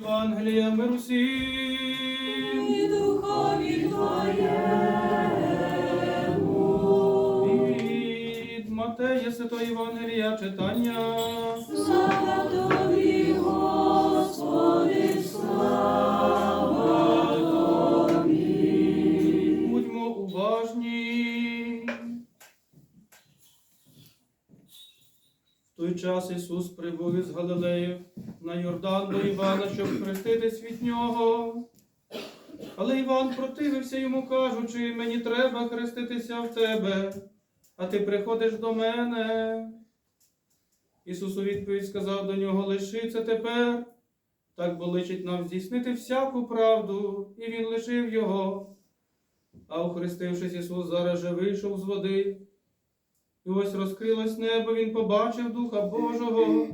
Євангелія миру всім. і духові Від Матея Святого Євангелія читання. Слава тобі, Господи, слава тобі. Будьмо уважні. В той час Ісус прибув із Галилеї на Йордан до Івана, щоб хреститись від нього. Але Іван противився йому, кажучи, мені треба хреститися в тебе, а ти приходиш до мене. Ісус у відповідь сказав до нього, лиши це тепер. Так бо личить нам здійснити всяку правду, і він лишив його. А охрестившись, Ісус зараз же вийшов з води. І ось розкрилось небо, він побачив Духа Божого,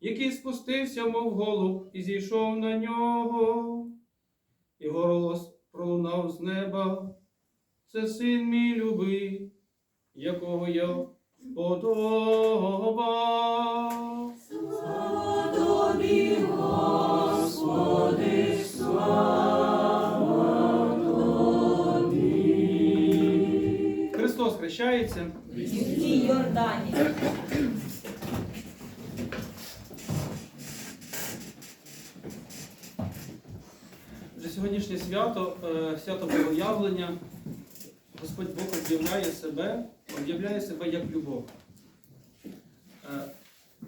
який спустився, мов голуб, і зійшов на нього. І голос пролунав з неба. Це син мій любий, якого я вподобав. Тобі, Господи. Христос хрещається. Йордані. Вже сьогоднішнє свято, е, свято Богоявлення, Господь Бог об'являє себе, об'являє себе як любов. Е,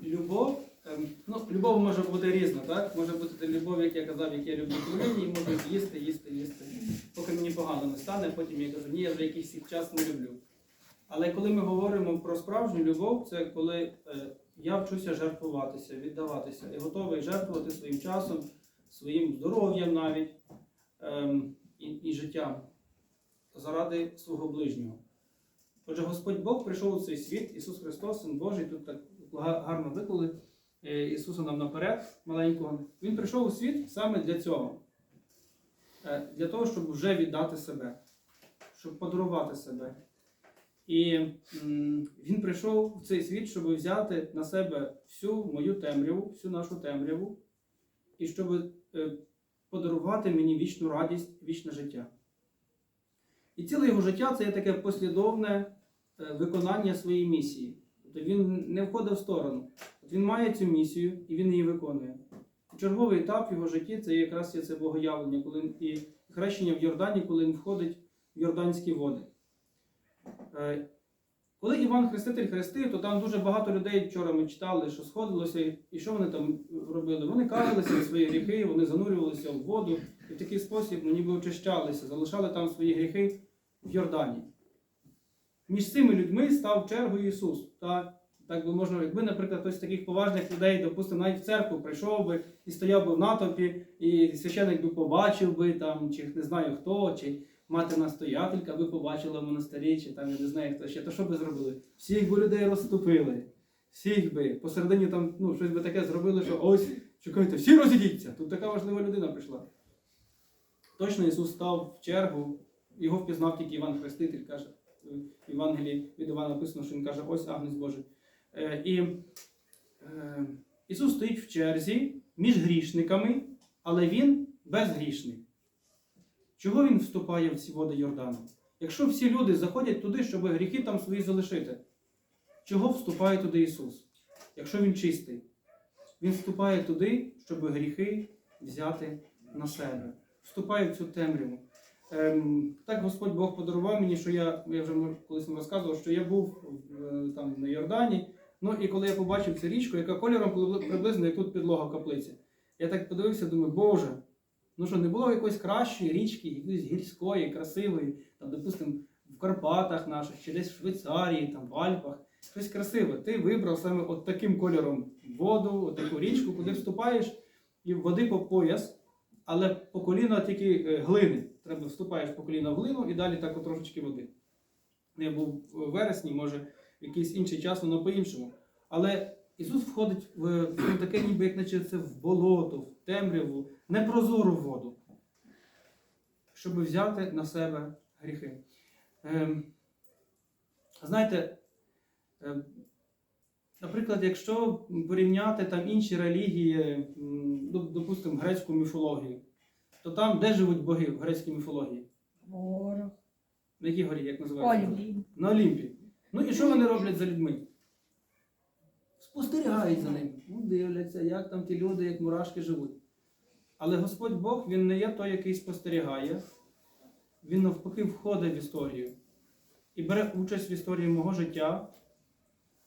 Любов, е, ну, любов може бути різна, так? Може бути любов, як я казав, як я люблю курені, і можу їсти, їсти, їсти. Поки мені погано не стане, потім я кажу, ні, я вже якийсь час не люблю. Але коли ми говоримо про справжню любов, це коли я вчуся жертвуватися, віддаватися і готовий жертвувати своїм часом, своїм здоров'ям навіть і, і життям заради свого ближнього. Отже, Господь Бог прийшов у цей світ, Ісус Христос, Син Божий, тут так гарно виклали е, Ісуса нам наперед, маленького. Він прийшов у світ саме для цього. Е, Для того, щоб вже віддати себе, щоб подарувати себе. І він прийшов в цей світ, щоб взяти на себе всю мою темряву, всю нашу темряву, і щоб е, подарувати мені вічну радість, вічне життя. І ціле його життя це є таке послідовне е, виконання своєї місії. Тобто він не входив в сторону. От він має цю місію і він її виконує. Черговий етап в його житті це якраз є це богоявлення, коли і хрещення в Йордані, коли він входить в Йорданські води. Коли Іван Хреститель хрестив, то там дуже багато людей вчора ми читали, що сходилося, і- що вони там робили? Вони каялися за свої гріхи, вони занурювалися в воду і в такий спосіб ну, ніби очищалися, залишали там свої гріхи в Йордані. Між цими людьми став чергою Ісус. Так, так би можна, якби, наприклад, хтось з таких поважних людей, допустимо, навіть в церкву прийшов би і стояв би в натовпі, і священик би побачив би, там, чи не знаю хто, чи мати настоятелька би побачила в монастирі, чи там я не знаю хто ще, то що би зробили? Всіх би людей розступили. Всіх би. Посередині там ну, щось би таке зробили, що ось, чекайте, всі розійдіться. Тут така важлива людина прийшла. Точно Ісус став в чергу, його впізнав тільки Іван Хреститель, каже, в Євангелії від Івана написано, що він каже, ось Агнець Божий. Е, і е, Ісус стоїть в черзі між грішниками, але Він безгрішний. Чого Він вступає в ці води Йордану? Якщо всі люди заходять туди, щоб гріхи там свої залишити, чого вступає туди Ісус? Якщо Він чистий? Він вступає туди, щоб гріхи взяти на себе. Вступає в цю темряву. Ем, так Господь Бог подарував мені, що я, я вже колись вам розказував, що я був е, там на Йордані. Ну і коли я побачив цю річку, яка кольором приблизно як тут підлога в каплиці, я так подивився, думаю, Боже, ну що не було якоїсь кращої річки, якоїсь гірської, красивої, там, допустимо, в Карпатах наших, чи десь в Швейцарії, там, в Альпах. Щось красиве. Ти вибрав саме от таким кольором воду, от таку річку, куди вступаєш, і води по пояс, але по коліна тільки е, глини. Треба вступаєш по коліна в глину і далі так трошечки води. Ну, Я був в вересні, може, якийсь інший час воно по-іншому. Але Ісус входить в, таке, ніби як наче це в болото, в темряву, непрозору воду, щоб взяти на себе гріхи. Ем, знаєте, ем, Наприклад, якщо порівняти там інші релігії, ну, допустимо, грецьку міфологію, то там де живуть боги в грецькій міфології? Ворог. На якій горі, як називається? Олімп. На Олімпі. Ну і що вони роблять за людьми? Спостерігають за ними. Ну, дивляться, як там ті люди, як мурашки живуть. Але Господь Бог, Він не є той, який спостерігає. Він навпаки входить в історію і бере участь в історії мого життя,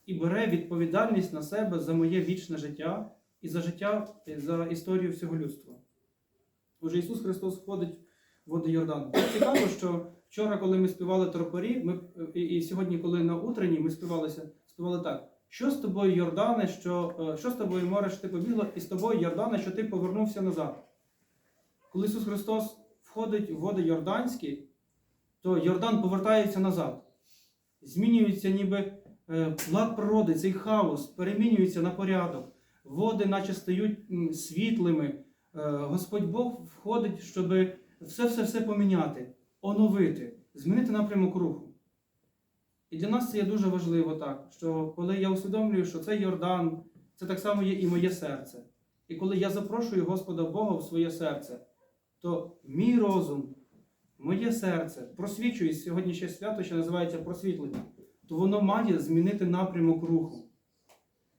і бере відповідальність на себе за моє вічне життя і за життя, і за історію всього людства. Отже, Ісус Христос входить в води Йордан. Цікаво, що вчора, коли ми співали тропарі, ми, і, і сьогодні, коли на утренній ми співалися, співали так. Що з тобою, Йордане, що, е, що з тобою море, що ти побігла, і з тобою, Йордане, що ти повернувся назад. Коли Ісус Христос входить в води Йорданські, то Йордан повертається назад. Змінюється ніби е, лад природи, цей хаос, перемінюється на порядок. Води, наче стають світлими. Е, Господь Бог входить, щоб все-все-все поміняти, оновити, змінити напрямок руху. І для нас це є дуже важливо так, що коли я усвідомлюю, що цей Йордан, це так само є і моє серце. І коли я запрошую Господа Бога в своє серце, то мій розум, моє серце просвічує сьогодні ще свято, що називається просвітлення, то воно має змінити напрямок руху.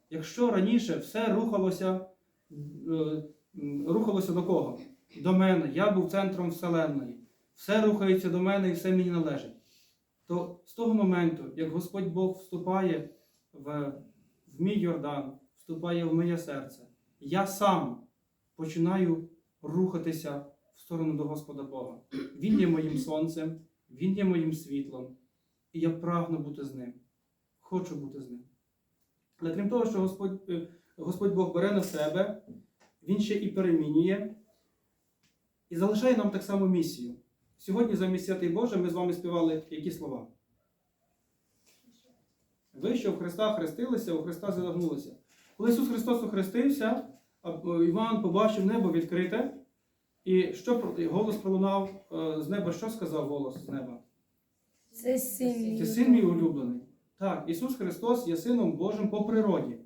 Якщо раніше все рухалося, е, рухалося до кого? До мене, я був центром Вселенної, все рухається до мене і все мені належить то з того моменту, як Господь Бог вступає в, в мій Йордан, вступає в моє серце, я сам починаю рухатися в сторону до Господа Бога. Він є моїм сонцем, Він є моїм світлом, і я прагну бути з ним. Хочу бути з ним. Але крім того, що Господь, е, Господь Бог бере на себе, Він ще і перемінює і залишає нам так само місію. Сьогодні замість святий Боже ми з вами співали які слова? Ви, що в Христа хрестилися, у Христа задогнулися. Коли Ісус Христос охрестився, е, Іван побачив небо відкрите, і що голос пролунав е, з неба, що сказав голос з неба? Це син. Це син мій улюблений. Так, Ісус Христос є Сином Божим по природі.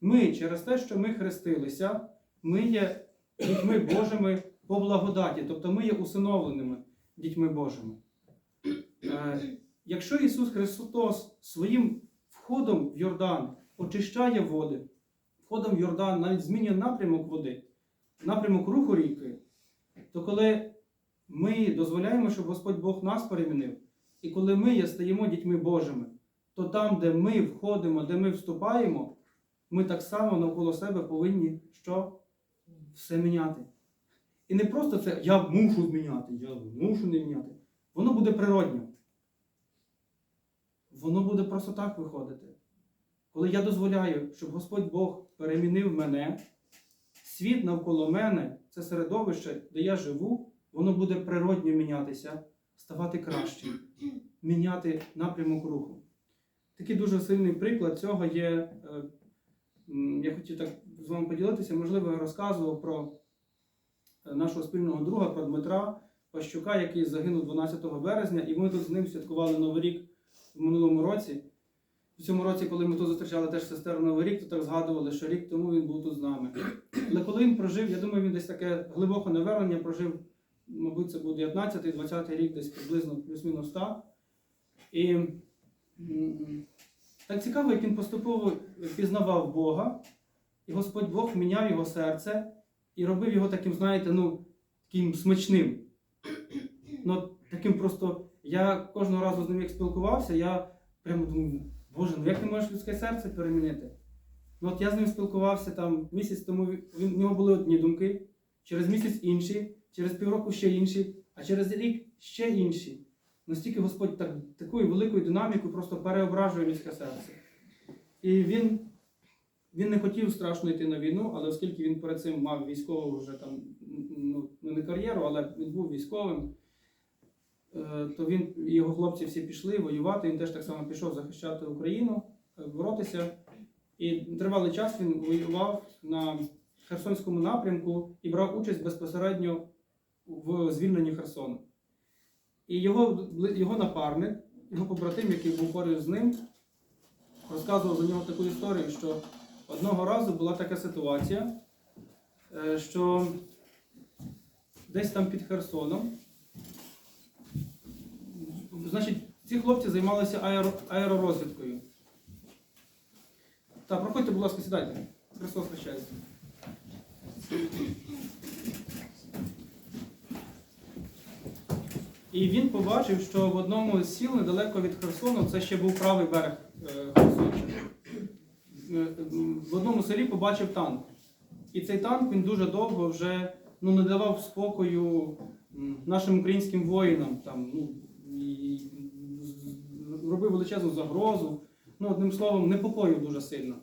Ми через те, що ми хрестилися, ми є дітьми Божими по благодаті, тобто ми є усиновленими дітьми Божими. Е, Якщо Ісус Христос своїм входом в Йордан очищає води, входом в Йордан навіть змінює напрямок води, напрямок руху ріки, то коли ми дозволяємо, щоб Господь Бог нас перемінив, і коли ми стаємо дітьми Божими, то там, де ми входимо, де ми вступаємо, ми так само навколо себе повинні що? Все міняти. І не просто це я мушу зміняти, я мушу не міняти. Воно буде природньо. Воно буде просто так виходити. Коли я дозволяю, щоб Господь Бог перемінив мене, світ навколо мене, це середовище, де я живу, воно буде природньо мінятися, ставати кращим, міняти напрямок руху. Такий дуже сильний приклад цього є. е, Я хотів так з вами поділитися, можливо, я розказував про нашого спільного друга, про Дмитра Пащука, який загинув 12 березня, і ми тут з ним святкували Новий рік в минулому році. В цьому році, коли ми тут зустрічали теж сестер Новий рік, то так згадували, що рік тому він був тут з нами. Але коли він прожив, я думаю, він десь таке глибоке навернення прожив, мабуть, це був 19-20 рік, десь приблизно плюс-мінус так. І так цікаво, як він поступово пізнавав Бога, і Господь Бог міняв його серце і робив його таким, знаєте, ну, таким смачним. Ну, таким просто, я кожного разу з ним як спілкувався, я прямо думаю, Боже, ну як ти можеш людське серце перемінити? Ну от я з ним спілкувався там місяць тому, він, в нього були одні думки, через місяць інші, через півроку ще інші, а через рік ще інші. Настільки Господь так, такою великою динамікою просто переображує людське серце. І він, він не хотів страшно йти на війну, але оскільки він перед цим мав військову вже там, ну, ну, не кар'єру, але він був військовим, е, то він його хлопці всі пішли воювати. Він теж так само пішов захищати Україну, е, боротися. І тривалий час він воював на Херсонському напрямку і брав участь безпосередньо в звільненні Херсону. І його, його напарник, його побратим, який був поруч з ним, розказував за нього таку історію, що одного разу була така ситуація, е, що десь там під Херсоном. Значить, ці хлопці займалися аеро, аеророзвідкою. Так, проходьте, будь ласка, сідайте. Христос хрещається. І він побачив, що в одному з сіл недалеко від Херсону, це ще був правий берег е, Херсонщини. М, В одному селі побачив танк. І цей танк він дуже довго вже ну, не давав спокою нашим українським воїнам. Там, ну, і робив величезну загрозу. Ну, одним словом, непокоїв дуже сильно.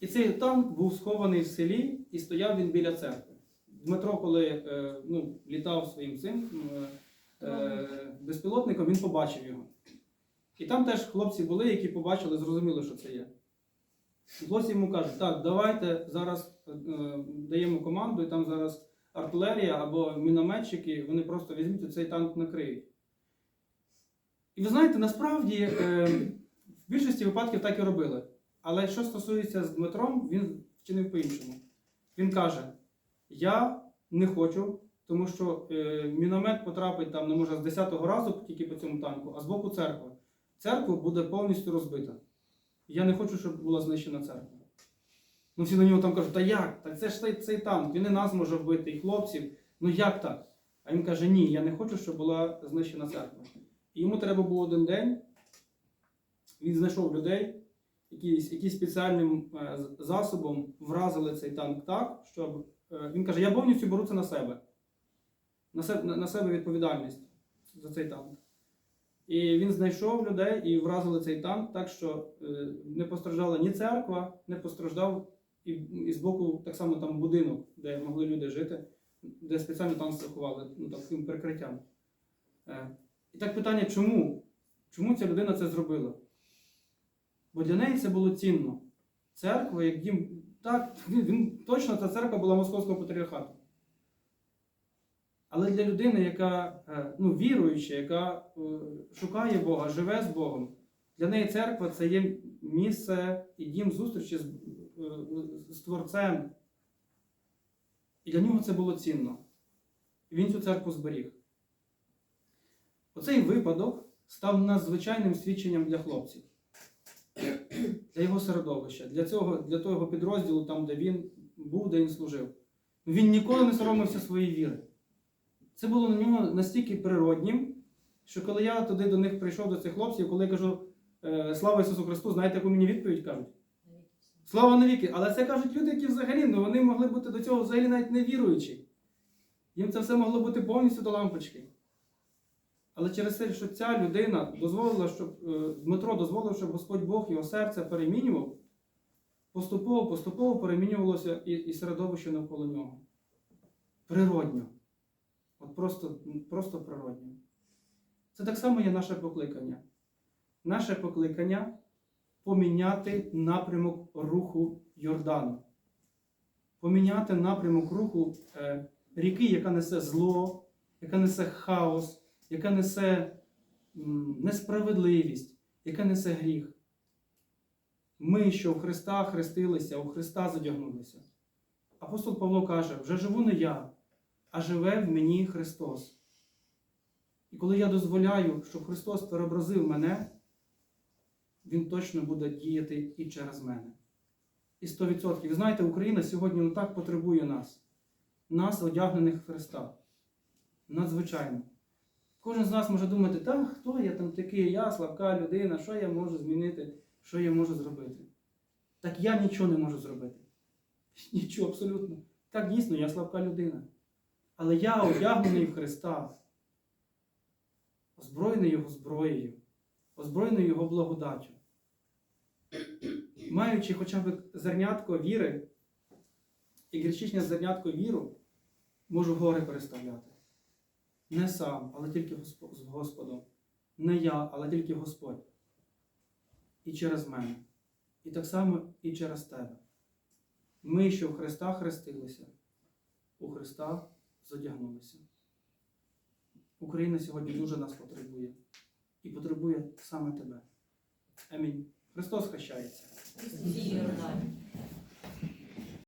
І цей танк був схований в селі і стояв він біля церкви. Дмитро, коли е, ну, літав своїм цим е, е, безпілотником, він побачив його. І там теж хлопці були, які побачили, зрозуміли, що це є. І Хлопці йому кажуть, так, давайте зараз е, даємо команду, і там зараз артилерія або мінометчики, вони просто візьмуть цей танк накриють. І ви знаєте, насправді е, в більшості випадків так і робили. Але що стосується з Дмитром, він вчинив по-іншому. Він каже: Я не хочу, тому що е, міномет потрапить там, не може з 10-го разу тільки по цьому танку, а з боку церкви. Церква буде повністю розбита. Я не хочу, щоб була знищена церква. Ну всі на нього там кажуть, та як? Так це ж цей, цей танк, він і нас може вбити, і хлопців. Ну як так? А він каже, ні, я не хочу, щоб була знищена церква. І йому треба був один день. Він знайшов людей, які, які спеціальним е, засобом вразили цей танк так, щоб е, він каже, я повністю беру це на себе. На себе, на себе відповідальність за цей танк. І він знайшов людей і вразили цей танк так, що е, не постраждала ні церква, не постраждав і, і з боку так само там будинок, де могли люди жити, де спеціально танк страхували ну, таким прикриттям. Е, і так питання, чому? Чому ця людина це зробила? Бо для неї це було цінно. Церква, як дім. Так, він, точно ця церква була московського патріархату. Але для людини, яка е, ну, віруюча, яка е, шукає Бога, живе з Богом, для неї церква це є місце і дім зустрічі з, е, з Творцем. І для нього це було цінно. І він цю церкву зберіг. Оцей випадок став надзвичайним свідченням для хлопців, для його середовища, для, цього, для того підрозділу, там, де він був, де він служив. Він ніколи не соромився своєї віри. Це було на нього настільки природнім, що коли я туди до них прийшов, до цих хлопців, коли я кажу е, Слава Ісусу Христу, знаєте, яку мені відповідь кажуть? Слава навіки! Але це кажуть люди, які взагалі ну, вони могли бути до цього взагалі навіть не віруючі. Їм це все могло бути повністю до лампочки. Але через те, що ця людина дозволила, щоб е, Дмитро дозволив, щоб Господь Бог його серце перемінював, поступово, поступово перемінювалося і, і середовище навколо нього. Природньо. От просто, просто природньо. Це так само є наше покликання. Наше покликання поміняти напрямок руху Йордану. Поміняти напрямок руху е, ріки, яка несе зло, яка несе хаос, яка несе м, несправедливість, яка несе гріх. Ми, що в Христа хрестилися, у Христа задягнулися. Апостол Павло каже: вже живу не я, а живе в мені Христос. І коли я дозволяю, щоб Христос переобразив мене, Він точно буде діяти і через мене. І 100%. Ви знаєте, Україна сьогодні ну, так потребує нас, нас, одягнених Христа. Надзвичайно. Кожен з нас може думати, та хто я там такий, я слабка людина, що я можу змінити, що я можу зробити. Так я нічого не можу зробити. Нічого абсолютно. Так дійсно, я слабка людина. Але я одягнений в Христа, озброєний Його зброєю, озброєний Його благодаттю. Маючи хоча б зернятко віри і гречичне зернятко віру, можу гори переставляти. Не сам, але тільки з Господом. Не я, але тільки Господь. І через мене. І так само і через тебе. Ми, що в Христа хрестилися, у Христа задягнулися. Україна сьогодні дуже нас потребує і потребує саме тебе. Амінь. Христос Йордані.